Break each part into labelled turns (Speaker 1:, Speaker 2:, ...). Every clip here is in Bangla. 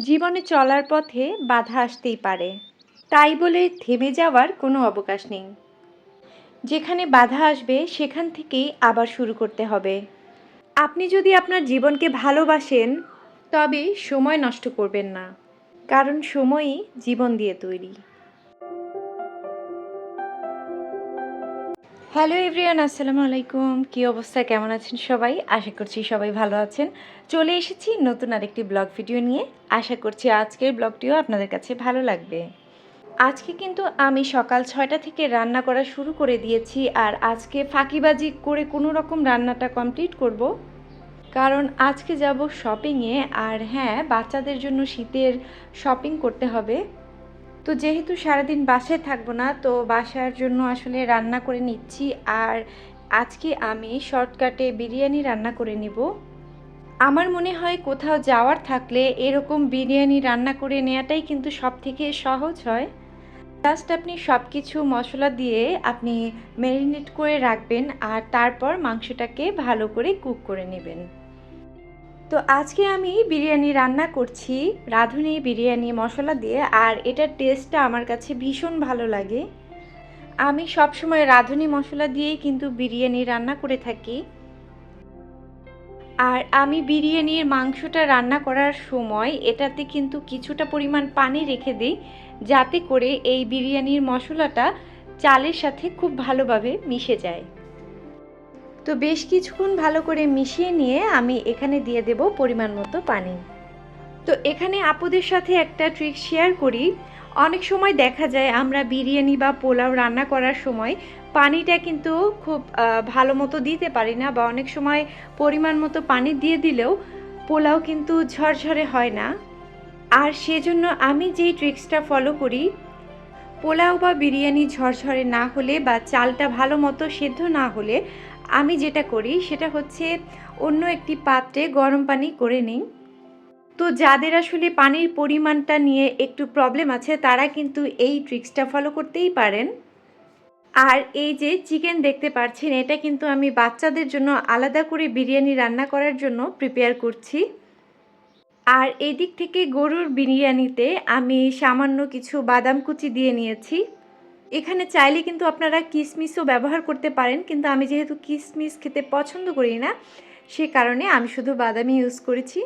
Speaker 1: জীবনে চলার পথে বাধা আসতেই পারে। তাই বলে থেমে যাওয়ার কোনো অবকাশ নেই। যেখানে বাধা আসবে, সেখান থেকেই আবার শুরু করতে হবে। আপনি যদি আপনার জীবনকে ভালোবাসেন, তবে সময় নষ্ট করবেন না। কারণ সময়ই জীবন দিয়ে তৈরি। হ্যালো এভরিয়ান আসসালামু আলাইকুম। কী অবস্থা? কেমন আছেন সবাই? আশা করছি সবাই ভালো আছেন। চলে এসেছি নতুন আরেকটি ব্লগ ভিডিও নিয়ে। আশা করছি আজকের ব্লগটিও আপনাদের কাছে ভালো লাগবে। আজকে কিন্তু আমি সকাল ছয়টা থেকে রান্না করা শুরু করে দিয়েছি আর আজকে ফাঁকিবাজি করে কোনো রকম রান্নাটা কমপ্লিট করব। কারণ আজকে যাব শপিংয়ে আর হ্যাঁ বাচ্চাদের জন্য শীতের শপিং করতে হবে। তো যেহেতু সারাদিন বাসায় থাকব না, তো বাসার জন্য আসলে রান্না করে নিচ্ছি। আর আজকে আমি শর্টকাটে বিরিয়ানি রান্না করে নিব। আমার মনে হয় কোথাও যাওয়ার থাকলে এরকম বিরিয়ানি রান্না করে নেওয়াটাই কিন্তু সব থেকে সহজ হয়। জাস্ট আপনি সব কিছু মশলা দিয়ে আপনি ম্যারিনেট করে রাখবেন আর তারপর মাংসটাকে ভালো করে কুক করে নেবেন। তো আজকে আমি বিরিয়ানি রান্না করছি। রাঁধুনি বিরিয়ানি মশলা দিয়ে, আর এটার টেস্টটা আমার কাছে ভীষণ ভালো লাগে। আমি সবসময় রাঁধুনি মশলা দিয়েই কিন্তু বিরিয়ানি রান্না করে থাকি। আর আমি বিরিয়ানির মাংসটা রান্না করার সময় এটাতে কিন্তু কিছুটা পরিমাণ পানি রেখে দিই, যাতে করে এই বিরিয়ানির মশলাটা চালের সাথে খুব ভালোভাবে মিশে যায়। তো বেশ কিছুক্ষণ ভালো করে মিশিয়ে নিয়ে আমি এখানে দিয়ে দেব পরিমাণ মতো পানি। তো এখানে আপুদের সাথে একটা ট্রিক শেয়ার করি। অনেক সময় দেখা যায় আমরা বিরিয়ানি বা পোলাও রান্না করার সময় পানিটা কিন্তু খুব ভালো মতো দিতে পারি না বা অনেক সময় পরিমাণ মতো পানি দিয়ে দিলেও পোলাও কিন্তু ঝরঝরে হয় না। আর সেজন্য আমি যেই ট্রিক্সটা ফলো করি, পোলাও বা বিরিয়ানি ঝরঝরে না হলে বা চালটা ভালো মতো সেদ্ধ না হলে আমি যেটা করি সেটা হচ্ছে অন্য একটি পাত্রে গরম পানি করে নিই। তো যাদের আসলে পানির পরিমাণটা নিয়ে একটু প্রবলেম আছে, তারা কিন্তু এই ট্রিক্সটা ফলো করতেই পারেন। আর এই যে চিকেন দেখতে পাচ্ছেন এটা কিন্তু আমি বাচ্চাদের জন্য আলাদা করে বিরিয়ানি রান্না করার জন্য প্রিপেয়ার করছি। আর এই দিক থেকে গরুর বিরিয়ানিতে আমি সামান্য কিছু বাদাম কুচি দিয়ে নিয়েছি। এখানে চাইলে কিন্তু আপনারা কিশমিশও ব্যবহার করতে পারেন, কিন্তু আমি যেহেতু কিশমিশ খেতে পছন্দ করি না, সে কারণে আমি শুধু বাদামি ইউজ করেছি।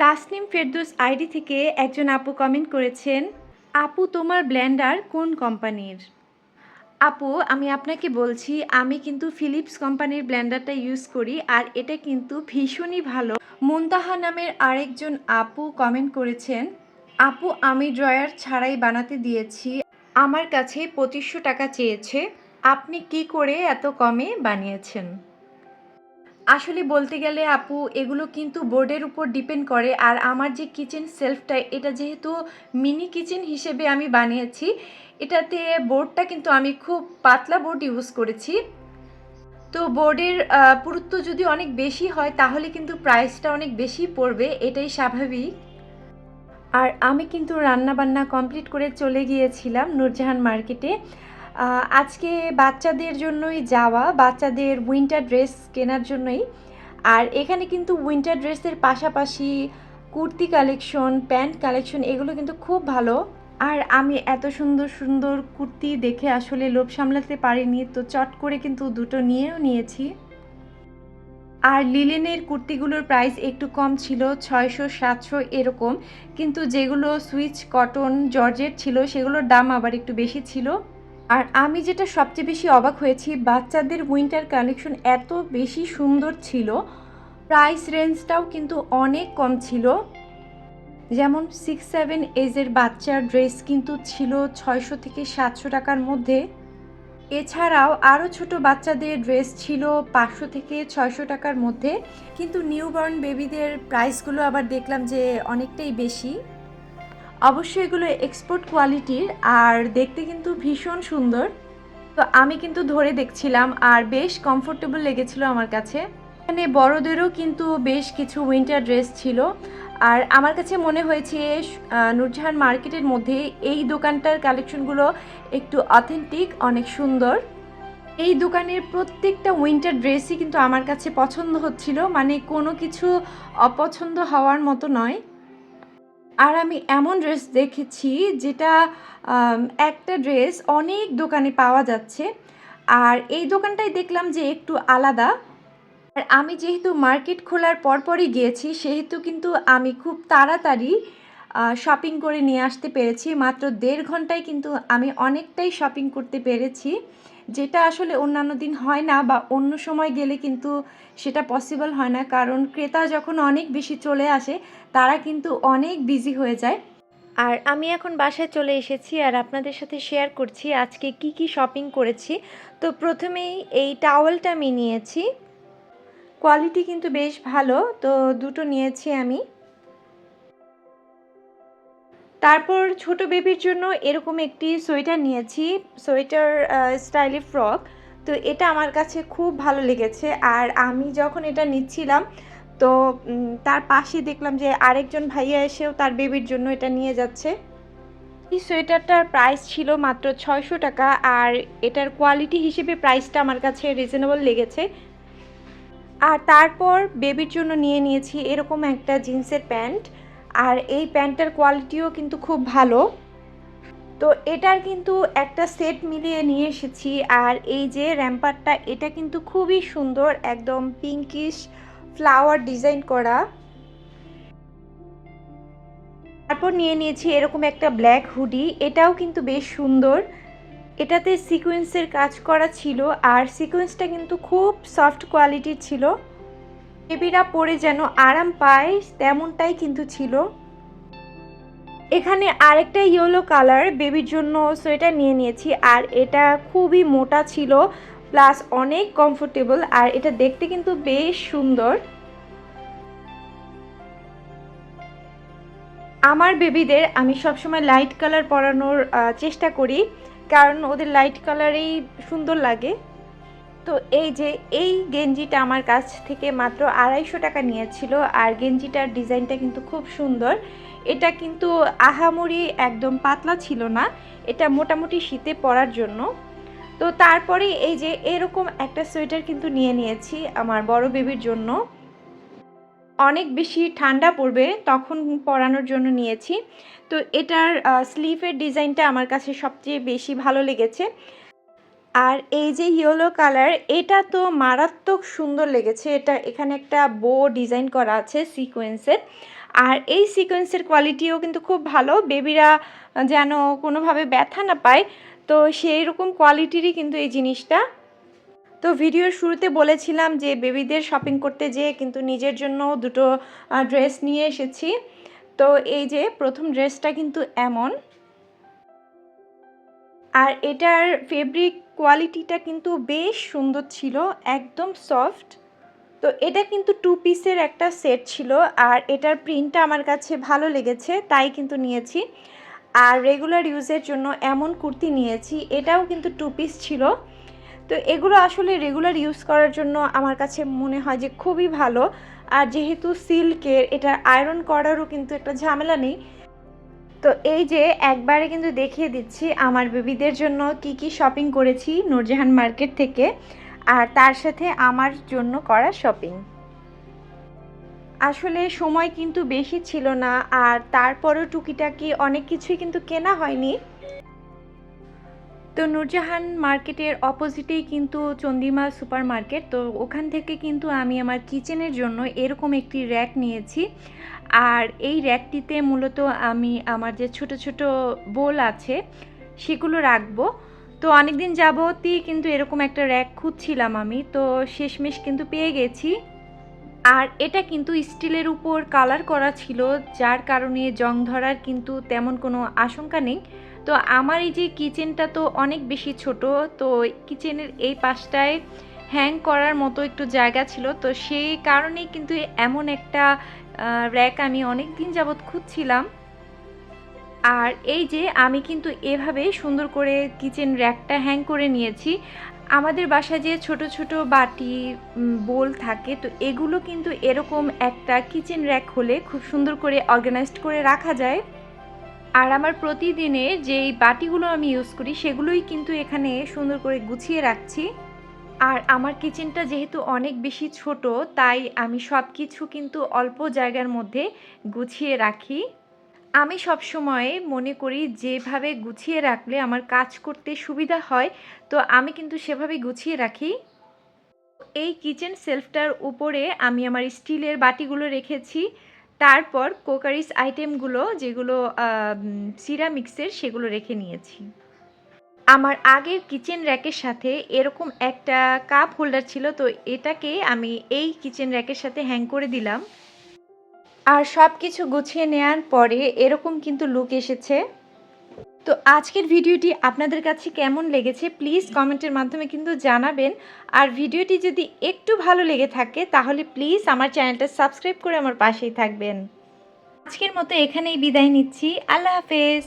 Speaker 1: তাসনিম ফেরদৌস আইডি থেকে একজন আপু কমেন্ট করেছেন, আপু, তোমার ব্ল্যান্ডার কোন কোম্পানির? আপু, আমি আপনাকে বলছি, আমি কিন্তু ফিলিপস কোম্পানির ব্ল্যান্ডারটা ইউজ করি, আর এটা কিন্তু ভীষণই ভালো। মুনতাহা নামের আরেকজন আপু কমেন্ট করেছেন, আপু, আমি ড্রয়ার ছাড়াই বানাতে দিয়েছি আমার কাছে পঁচিশশো টাকা চেয়েছে, আপনি কি করে এত কমে বানিয়েছেন? আসলে বলতে গেলে আপু, এগুলো কিন্তু বোর্ডের উপর ডিপেন্ড করে, আর আমার যে কিচেন সেলফটা, এটা যেহেতু মিনি কিচেন হিসেবে আমি বানিয়েছি, এটাতে বোর্ডটা কিন্তু আমি খুব পাতলা বোর্ড ইউজ করেছি। তো বোর্ডের পুরুত্ব যদি অনেক বেশি হয়, তাহলে কিন্তু প্রাইসটা অনেক বেশি পড়বে, এটাই স্বাভাবিক। আর আমি কিন্তু রান্না বান্না কমপ্লিট করে চলে গিয়েছিলাম নূরজাহান মার্কেটে। আজকে বাচ্চাদের জন্যই যাওয়া, বাচ্চাদের উইন্টার ড্রেস কেনার জন্যই। আর এখানে কিন্তু উইন্টার ড্রেসের পাশাপাশি কুর্তি কালেকশন প্যান্ট কালেকশন এগুলো কিন্তু খুব ভালো। আর আমি এত সুন্দর সুন্দর কুর্তি দেখে আসলে লোভ সামলাতে পারিনি, তো চট করে কিন্তু দুটো নিয়েও নিয়েছি। আর লিলেনের কুর্তিগুলোর প্রাইস একটু কম ছিল, ছয়শো, সাতশো এরকম। কিন্তু যেগুলো সুইচ কটন জর্জেট ছিল, সেগুলোর দাম আবার একটু বেশি ছিল। আর আমি যেটা সবচেয়ে বেশি অবাক হয়েছি, বাচ্চাদের উইন্টার কালেকশন এত বেশি সুন্দর ছিল। প্রাইস রেঞ্জটাও কিন্তু অনেক কম ছিল। যেমন সিক্স সেভেন এজের বাচ্চার ড্রেস কিন্তু ছিল ছয়শো থেকে সাতশো টাকার মধ্যে। এছাড়াও আরও ছোট বাচ্চাদের ড্রেস ছিল পাঁচশো থেকে ছয়শো টাকার মধ্যে। কিন্তু নিউবর্ন বেবিদের প্রাইসগুলো আবার দেখলাম যে অনেকটাই বেশি। অবশ্যই এগুলো এক্সপোর্ট কোয়ালিটির আর দেখতে কিন্তু ভীষণ সুন্দর। তো আমি কিন্তু ধরে দেখছিলাম আর বেশ কমফোর্টেবল লেগেছিল আমার কাছে। এখানে বড়দেরও কিন্তু বেশ কিছু উইন্টার ড্রেস ছিল। আর আমার কাছে মনে হয়েছে নূরজাহান মার্কেটের মধ্যে এই দোকানটার কালেকশনগুলো একটু অথেন্টিক অনেক সুন্দর। এই দোকানের প্রত্যেকটা উইন্টার ড্রেসই কিন্তু আমার কাছে পছন্দ হচ্ছিল মানে কোনো কিছু অপছন্দ হওয়ার মতো নয়। আর আমি এমন ড্রেস দেখেছি যেটা একটা ড্রেস অনেক দোকানে পাওয়া যাচ্ছে। আর এই দোকানটাই দেখলাম যে একটু আলাদা। আর আমি যেহেতু মার্কেট খোলার পরপরই গিয়েছি, সেহেতু কিন্তু আমি খুব তাড়াতাড়ি শপিং করে নিয়ে আসতে পেরেছি। মাত্র দেড় ঘন্টায় কিন্তু আমি অনেকটাই শপিং করতে পেরেছি, যেটা আসলে অন্যান্য দিন হয় না বা অন্য সময় গেলে কিন্তু সেটা পসিবল হয় না। কারণ ক্রেতা যখন অনেক বেশি চলে আসে, তারা কিন্তু অনেক বিজি হয়ে যায়। আর আমি এখন বাসায় চলে এসেছি আর আপনাদের সাথে শেয়ার করছি আজকে কি কি শপিং করেছি। তো প্রথমেই এই টাওয়েলটা আমি নিয়েছি। কোয়ালিটি কিন্তু বেশ ভালো, তো দুটো নিয়েছি আমি। তারপর ছোট বেবির জন্য এরকম একটি সোয়েটার নিয়েছি, সোয়েটার স্টাইলে ফ্রক তো এটা আমার কাছে খুব ভালো লেগেছে, আর আমি যখন এটা নিচ্ছিলাম, তো তার পাশে দেখলাম যে আরেকজন ভাইয়া এসেও তার বেবির জন্য এটা নিয়ে যাচ্ছে। এই সোয়েটারটার প্রাইস ছিল মাত্র ছয়শো টাকা, আর এটার কোয়ালিটি হিসেবে প্রাইসটা আমার কাছে রিজনেবল লেগেছে। আর তারপর বেবির জন্য নিয়ে নিয়েছি এরকম একটা জিন্সের প্যান্ট। আর এই প্যান্টটার কোয়ালিটিও কিন্তু খুব ভালো। তো এটার কিন্তু একটা সেট মিলিয়ে নিয়ে এসেছি। আর এই যে র্যাম্পারটা এটা কিন্তু খুবই সুন্দর, একদম পিঙ্কিশ ফ্লাওয়ার ডিজাইন করা। তারপর নিয়ে নিয়েছি এরকম একটা ব্ল্যাক হুডি এটাও কিন্তু বেশ সুন্দর। এটাতে সিকোয়েন্সের কাজ করা ছিল আর সিকোয়েন্সটা কিন্তু খুব সফট কোয়ালিটির ছিল। বেবিরা পরে যেন আরাম পায়, তেমনটাই কিন্তু ছিল। এখানে আরেকটা ইয়েলো কালার বেবির জন্য সোয়েটার নিয়ে নিয়েছি আর এটা খুবই মোটা ছিল প্লাস অনেক কমফোর্টেবল আর এটা দেখতে কিন্তু বেশ সুন্দর। আমার বেবিদের আমি সবসময় লাইট কালার পরানোর চেষ্টা করি। কারণ ওদের লাইট কালারেই সুন্দর লাগে। তো এই যে, এই গেঞ্জিটা আমার কাছ থেকে মাত্র আড়াইশো টাকা নিয়েছিল আর গেঞ্জিটার ডিজাইনটা কিন্তু খুব সুন্দর। এটা কিন্তু আহামরি একদম পাতলা ছিল না, এটা মোটামুটি শীতে পরার জন্য। তো তারপরে এই যে, এরকম একটা সোয়েটার কিন্তু নিয়ে নিয়েছি আমার বড় বেবির জন্য। অনেক বেশি ঠান্ডা পড়বে তখন পরানোর জন্য নিয়েছি। তো এটার স্লিভের ডিজাইনটা আমার কাছে সবচেয়ে বেশি ভালো লেগেছে। আর এই যে ইয়েলো কালার এটা তো মারাত্মক সুন্দর লেগেছে। এটা এখানে একটা বো ডিজাইন করা আছে সিকোয়েন্সের আর এই সিকোয়েন্সের কোয়ালিটিও কিন্তু খুব ভালো। বেবিরা যেন কোনোভাবে ব্যথা না পায়, তো সেই রকম কোয়ালিটিরই কিন্তু এই জিনিসটা। তো ভিডিওর শুরুতে বলেছিলাম যে বেবিদের শপিং করতে যেয়ে কিন্তু নিজের জন্য দুটো ড্রেস নিয়ে এসেছি। তো এই যে, প্রথম ড্রেসটা কিন্তু এমন। আর এটার ফেব্রিক কোয়ালিটিটা কিন্তু বেশ সুন্দর ছিল, একদম সফট তো এটা কিন্তু টু পিসের একটা সেট ছিল, আর এটার প্রিন্টটা আমার কাছে ভালো লেগেছে, তাই কিন্তু নিয়েছি। আর রেগুলার ইউজের জন্য এমন কুর্তি নিয়েছি, এটাও কিন্তু টু পিস ছিল। তো এগুলো আসলে রেগুলার ইউজ করার জন্য আমার কাছে মনে হয় যে খুবই ভালো। আর যেহেতু সিল্কের এটা আয়রন করারও কিন্তু একটা ঝামেলা নেই। তো এই যে একবারে কিন্তু দেখিয়ে দিচ্ছি আমার বেবিদের জন্য কি কি শপিং করেছি নূরজাহান মার্কেট থেকে। আর তার সাথে আমার জন্য করা শপিং আসলে সময় কিন্তু বেশি ছিল না, আর তারপরেও টুকিটাকি অনেক কিছুই কিন্তু কেনা হয়নি। তো নূরজাহান মার্কেটের অপোজিটেই কিন্তু চন্দিমা সুপার মার্কেট তো ওখান থেকে কিন্তু আমি আমার কিচেনের জন্য এরকম একটি র্যাক নিয়েছি। আর এই র্যাকটিতে মূলত আমি আমার যে ছোট ছোট বোল আছে, সেগুলো রাখব। তো অনেক দিন যাবতই কিন্তু এরকম একটা র্যাক খুঁজছিলাম আমি, তো শেষমেশ কিন্তু পেয়ে গেছি। আর এটা কিন্তু স্টিলের উপর কালার করা ছিল, যার কারণে জং ধরার কিন্তু তেমন কোনো আশঙ্কা নেই। তো আমার এই যে কিচেনটা তো অনেক বেশি ছোট, তো কিচেনের এই পাশটায় হ্যাং করার মতো একটু জায়গা ছিল। তো সেই কারণেই কিন্তু এমন একটা র্যাক আমি অনেক দিন যাবৎ খুঁজছিলাম। আর এই যে আমি কিন্তু এভাবে সুন্দর করে কিচেন র্যাকটা হ্যাং করে নিয়েছি। আমাদের বাসায় যে ছোট ছোট বাটি বোল থাকে, তো এগুলো কিন্তু এরকম একটা কিচেন র্যাক হলে খুব সুন্দর করে অর্গানাইজড করে রাখা যায়। আর আমার প্রতিদিনের যেই বাটিগুলো আমি ইউজ করি, সেগুলোই কিন্তু এখানে সুন্দর করে গুছিয়ে রাখছি। আর আমার কিচেনটা যেহেতু অনেক বেশি ছোট, তাই আমি সব কিছু কিন্তু অল্প জায়গার মধ্যে গুছিয়ে রাখি। আমি সবসময় মনে করি, যেভাবে গুছিয়ে রাখলে আমার কাজ করতে সুবিধা হয়, তো আমি কিন্তু সেভাবে গুছিয়ে রাখি। এই কিচেন সেলফটার উপরে আমি আমার স্টিলের বাটিগুলো রেখেছি। তারপর কোকারিস আইটেমগুলো যেগুলো সিরামিক্সের সেগুলো রেখে নিয়েছি। আমার আগের কিচেন র্যাকের সাথে এরকম একটা কাপ হোল্ডার ছিল, তো এটাকে আমি এই কিচেন র্যাকের সাথে হ্যাং করে দিলাম। আর সব কিছু গুছিয়ে নেওয়ার পরে এরকম কিন্তু লুক এসেছে। তো আজকের ভিডিওটি আপনাদের কাছে কেমন লেগেছে প্লিজ কমেন্টের মাধ্যমে কিন্তু জানাবেন। আর ভিডিওটি যদি একটু ভালো লেগে থাকে, তাহলে প্লিজ আমার চ্যানেলটা সাবস্ক্রাইব করে আমার পাশেই থাকবেন। আজকের মতো এখানেই বিদায় নিচ্ছি। আল্লাহ হাফেজ।